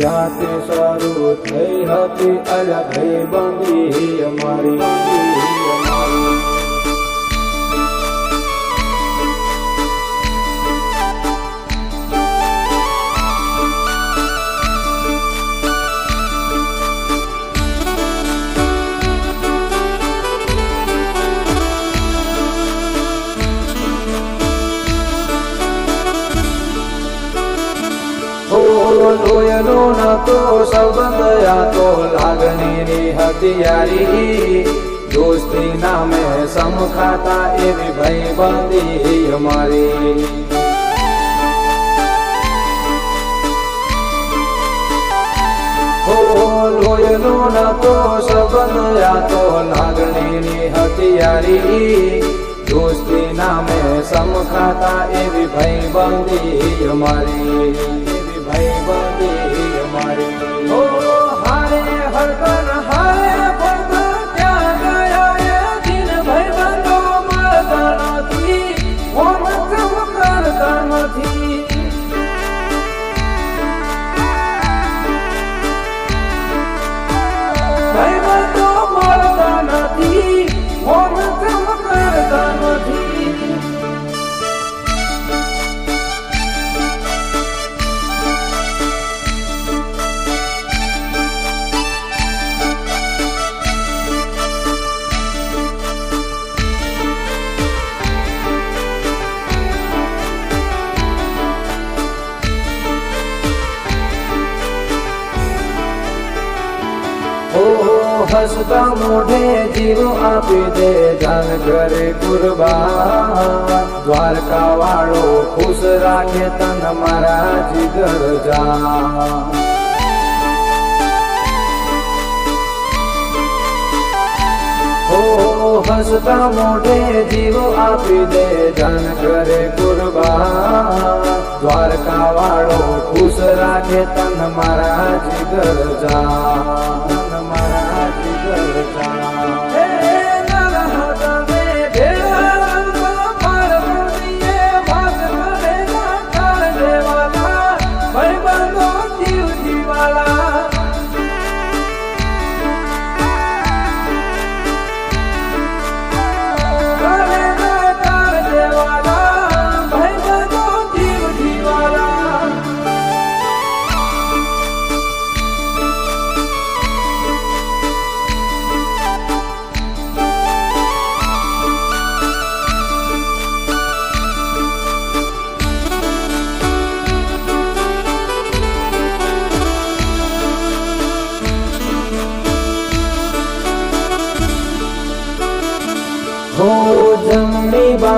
જ્યાંથી સારું થઈ હતી અલગ બંધી અમારી. લોયનો નતો સંબંધ આ તો લાગણીની હતિયારી દોસ્તી નામે સમખાતા એવી ભાઈબંધી અમારી. લોયનો નતો સંબંધ આ તો લાગણીની હતિયારી દોસ્તી નામે સમખાતા એવી ભાઈબંધી અમારી. એવી ભાઈબંધી અમારી હસતા મોઢે જીવ આપી દે ધન ઘરે કુરબાન. દ્વારકા વાળો ખુશ રાખે તન મારા જીગર જા હસતા મોઢે જીવ આપી દે ધન ઘરે કુરબાન. દ્વારકા વાળો ખુશ રાખે તન મારા જીગર જા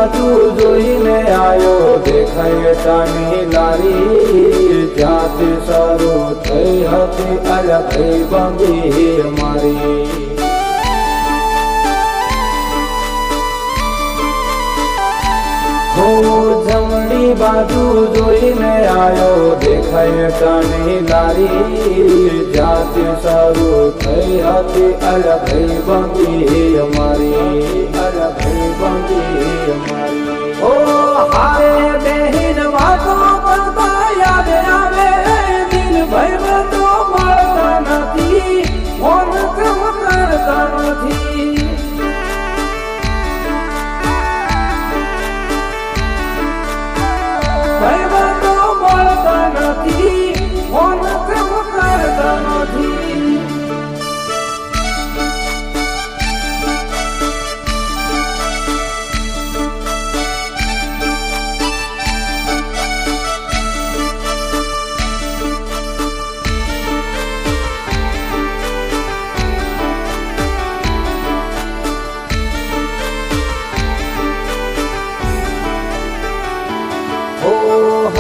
બાજુ જોઈને આવ્યો દેખાય તાની લારી. જ્યાંથી શરૂ થઈ હતી અલગ બંગી મારી. બાજુ જોઈને આવ્યો દેખાય તને તારી જાત શરૂ થઈ હતી. અલગ બંધી અમારી. અલગ બંધી અમારી. ઓ હારે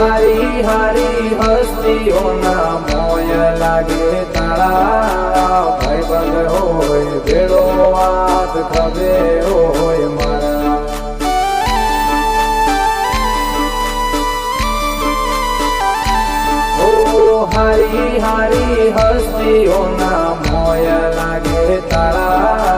મારી હારી હસ્તીઓના મોય લાગે તાળા ભાઈબંધ હોય, ભેળો વાત ખબે હોય, મારા. હારી હારી હસ્તીઓના મોય લાગે તાળા